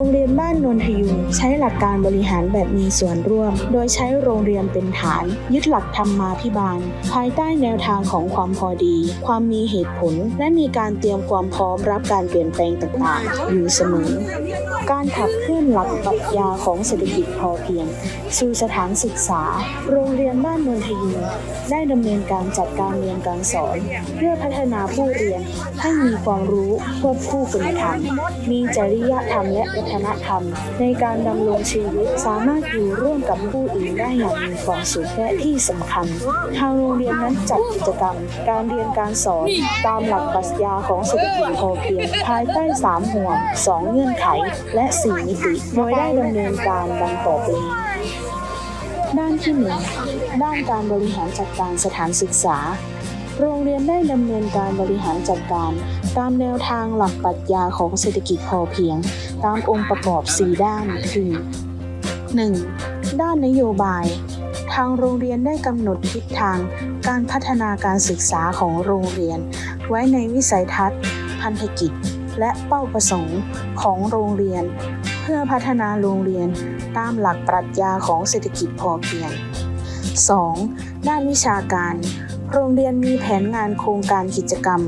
โรงเรียนบ้านนนทยุงใช้หลักการบริหารแบบมีส่วนร่วม โดยใช้โรงเรียนเป็นฐาน ยึดหลักธรรมมาภิบาล ภายใต้แนวทางของความพอดี ความมีเหตุผล และมีการเตรียมความพร้อมรับการเปลี่ยนแปลงต่างๆ อยู่เสมอ การขับเคลื่อนหลักปรัชญาของเศรษฐกิจพอเพียง สู่สถานศึกษา โรงเรียนบ้านนนทยุงได้ดำเนินการจัดการเรียนการสอน เพื่อพัฒนาผู้เรียนให้มีความรู้ควบคู่คุณธรรมมีจริยธรรมและฒนธรรม ในการดำรงชีวิตสามารถอยู่ร่วมกับผู้อื่นได้อย่างมีความสุขและที่สำคัญ ทางโรงเรียนนั้นจัดกิจกรรม การเรียนการสอนตามหลักปรัชญาของเศรษฐกิจพอเพียงภายใต้สามห่วงสองเงื่อนไข และสี่มิติโดยได้ดำเนินการดังต่อไปนี้ด้านที่หนึ่งด้านการบริหารจัดการสถานศึกษา โรงเรียนได้ดำเนินการบริหารจัดการ ตามแนวทางหลักปรัชญาของเศรษฐกิจพอเพียง ตามองค์ประกอบ 4 ด้านคือ 1. ด้านนโยบาย ทางโรงเรียนได้กำหนดทิศทาง การพัฒนาการศึกษาของโรงเรียน ไว้ในวิสัยทัศน์ พันธกิจ และเป้าประสงค์ของโรงเรียน เพื่อพัฒนาโรงเรียนตามหลักปรัชญาของเศรษฐกิจพอเพียง 2. ด้านวิชาการ โรงเรียนมีแผนงานโครงการกิจกรรม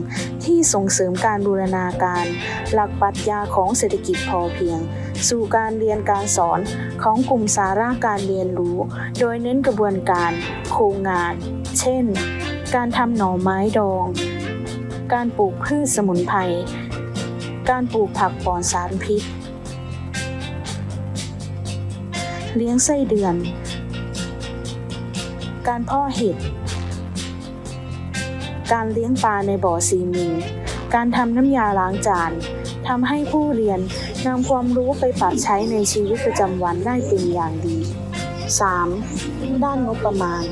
ที่ส่งเสริมการบูรณาการ หลักปรัชญาของเศรษฐกิจพอเพียง สู่การเรียนการสอนของกลุ่มสาระการเรียนรู้ โดยเน้นกระบวนการ โครงงาน เช่น การทำหน่อไม้ดอง การปลูกพืชสมุนไพรการปลูกผักปลอดสารพิษ เลี้ยงไส้เดือน การพาะเห็ด การเลี้ยงปลาในบ่อซีเมิงการทำน้ำยาล้างจานทำให้ผู้เรียนนำความรู้ไปปรับใช้ในชีวิตประจำวันได้เป็นอย่างดี 3. ด้านงบประมาณ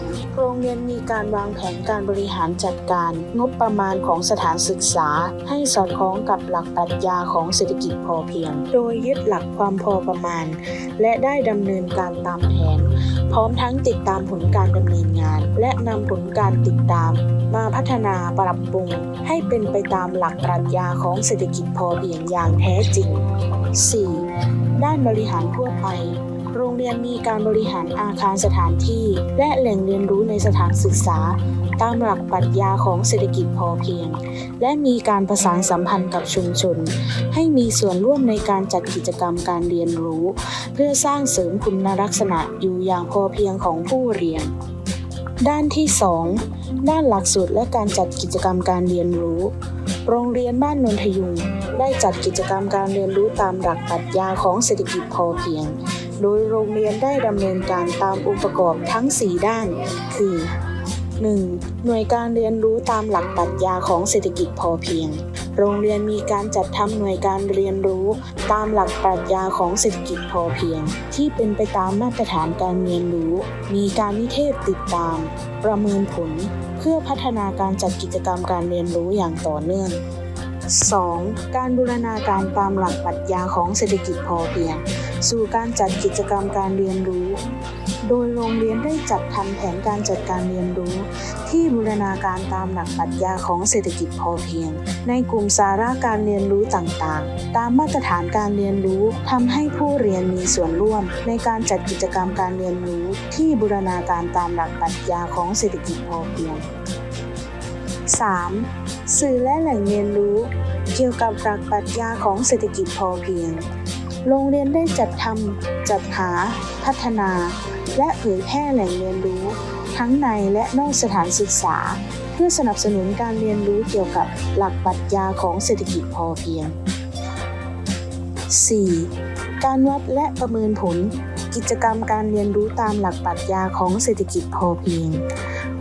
โรงเรียนมีการวางแผนการบริหารจัดการงบประมาณของสถานศึกษา ให้สอดคล้องกับหลักปรัชญาของเศรษฐกิจพอเพียง โดยยึดหลักความพอประมาณ และได้ดำเนินการตามแผน พร้อมทั้งติดตามผลการดำเนินงาน และนำผลการติดตาม มาพัฒนาปรับปรุง ให้เป็นไปตามหลักปรัชญาของเศรษฐกิจพอเพียงอย่างแท้จริง 4. ด้านบริหารทั่วไป โรงเรียนมีการบริหารอาคารสถานที่ และแหล่งเรียนรู้ในสถานศึกษา ตามหลักปรัชญาของเศรษฐกิจพอเพียง และมีการประสานสัมพันธ์กับชุมชน ให้มีส่วนร่วมในการจัดกิจกรรมการเรียนรู้ เพื่อสร้างเสริมคุณลักษณะอยู่อย่างพอเพียงของผู้เรียนด้านที่ 2 ด้านหลักสูตรและการจัดกิจกรรมการเรียนรู้ โรงเรียนบ้านนนทยุงได้จัดกิจกรรมการเรียนรู้ตามหลักปรัชญาของเศรษฐกิจพอเพียง โดยโรงเรียนได้ดำเนินการตามองค์ประกอบทั้ง 4 ด้าน คือ 1. หน่วยการเรียนรู้ตามหลักปรัชญาของเศรษฐกิจพอเพียง โรงเรียนมีการจัดทำหน่วยการเรียนรู้ตามหลักปรัชญาของเศรษฐกิจพอเพียง ที่เป็นไปตามมาตรฐานการเรียนรู้ มีการนิเทศติดตาม ประเมินผล เพื่อพัฒนาการจัดกิจกรรมการเรียนรู้อย่างต่อเนื่อง 2. การบูรณาการตามหลักปรัชญาของเศรษฐกิจพอเพียง สู่การจัดกิจกรรมการเรียนรู้ โดยโรงเรียนได้จัดทำแผนการจัดการเรียนรู้ ที่บูรณาการตามหลักปรัชญาของเศรษฐกิจพอเพียง ในกลุ่มสาระการเรียนรู้ต่างๆ ตามมาตรฐานการเรียนรู้ทำให้ผู้เรียนมีส่วนร่วม ในการจัดกิจกรรมการเรียนรู้ ที่บูรณาการตามหลักปรัชญาของเศรษฐกิจพอเพียง 3. สื่อและแหล่งเรียนรู้ เกี่ยวกับหลักปรัชญาของเศรษฐกิจพอเพียง โรงเรียนได้จัดทำจัดหา พัฒนา และเผยแพร่แหล่งเรียนรู้ ทั้งในและนอกสถานศึกษา เพื่อสนับสนุนการเรียนรู้เกี่ยวกับหลักปรัชญาของเศรษฐกิจพอเพียง 4. การวัดและประเมินผล กิจกรรมการเรียนรู้ตามหลักปรัชญาของเศรษฐกิจพอเพียง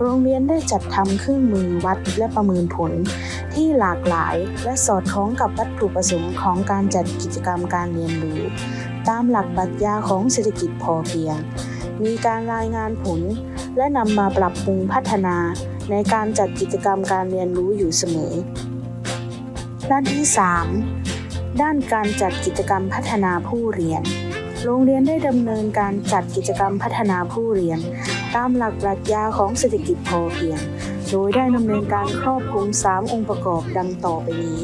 โรงเรียนได้จัดทำเครื่องมือวัดและประเมินผล ที่หลากหลายและสอดคล้องกับวัตถุประสงค์ของการจัดกิจกรรมการเรียนรู้ ตามหลักปรัชญาของเศรษฐกิจพอเพียง มีการรายงานผล และนำมาปรับปรุงพัฒนา ในการจัดกิจกรรมการเรียนรู้อยู่เสมอ ด้านที่ 3 ด้านการจัดกิจกรรมพัฒนาผู้เรียนโรงเรียนได้ดำเนินการจัดกิจกรรมพัฒนาผู้เรียน ตามหลักปรัชญาของเศรษฐกิจพอเพียง โดยได้ดำเนินการครอบคลุม 3 องค์ประกอบดังต่อไปนี้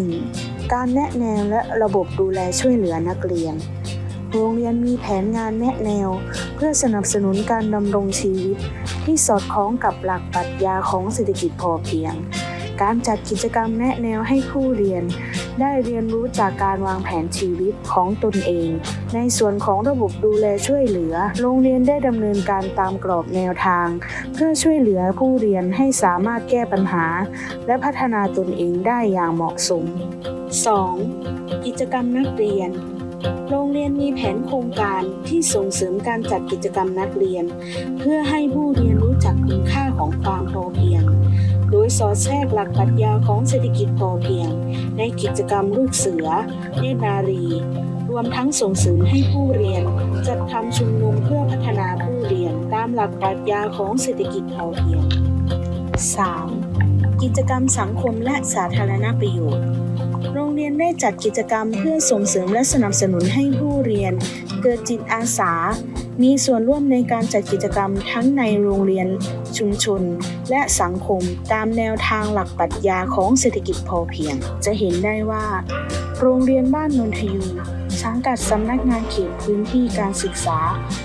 1. การแนะแนวและระบบดูแลช่วยเหลือนักเรียน โรงเรียนมีแผนงานแนะแนว เพื่อสนับสนุนการดำรงชีวิต ที่สอดคล้องกับหลักปรัชญาของเศรษฐกิจพอเพียง การจัดกิจกรรมแนะแนวให้ผู้เรียน ได้เรียนรู้จากการวางแผนชีวิตของตนเอง ในส่วนของระบบดูแลช่วยเหลือ โรงเรียนได้ดำเนินการตามกรอบแนวทาง เพื่อช่วยเหลือผู้เรียนให้สามารถแก้ปัญหา และพัฒนาตนเองได้อย่างเหมาะสม 2. กิจกรรมนักเรียนโรงเรียนมีแผนโครงการที่ส่งเสริมการจัดกิจกรรมนักเรียน เพื่อให้ผู้เรียนรู้จักคุณค่าของความพอเพียง โดยสอดแทรกหลักปรัชญาของเศรษฐกิจพอเพียง ในกิจกรรมลูกเสือ เนตรนารี รวมทั้งส่งเสริมให้ผู้เรียน จัดทำชุมนุมเพื่อพัฒนาผู้เรียนตามหลักปรัชญาของเศรษฐกิจพอเพียง 3. กิจกรรมสังคมและสาธารณประโยชน์ โรงเรียนได้จัดกิจกรรมเพื่อส่งเสริมและสนับสนุนให้ผู้เรียน เกิดจิตอาสา มีส่วนร่วมในการจัดกิจกรรมทั้งในโรงเรียน ชุมชน และสังคมตามแนวทางหลักปรัชญาของเศรษฐกิจพอเพียง จะเห็นได้ว่า โรงเรียนบ้านนนทยูสังกัดสำนักงานเขตพื้นที่การศึกษา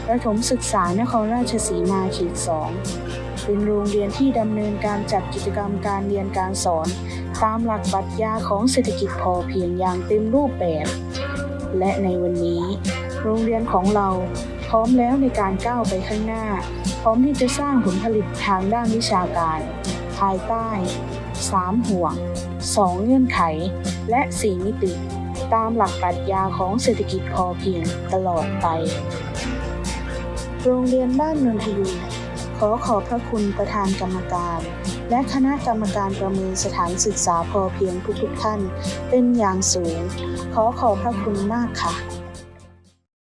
ประถมศึกษานครราชสีมาเขตสองเป็นโรงเรียนที่ดำเนินการจัดกิจกรรมการเรียนการสอน ตามหลักปรัชญาของเศรษฐกิจพอเพียงอย่างเต็มรูปแบบ และในวันนี้ โรงเรียนของเราพร้อมแล้วในการก้าวไปข้างหน้า พร้อมที่จะสร้างผลผลิตทางด้านวิชาการ ภายใต้ 3 ห่วง 2 เงื่อนไข และ 4 มิติ ตามหลักปรัชญาของเศรษฐกิจพอเพียงตลอดไป โรงเรียนบ้านนนทยูขอขอบพระคุณประธานกรรมการ และคณะกรรมการประเมินสถานศึกษาพอเพียงทุกๆท่านเป็นอย่างสูง ขอขอบพระคุณมากค่ะ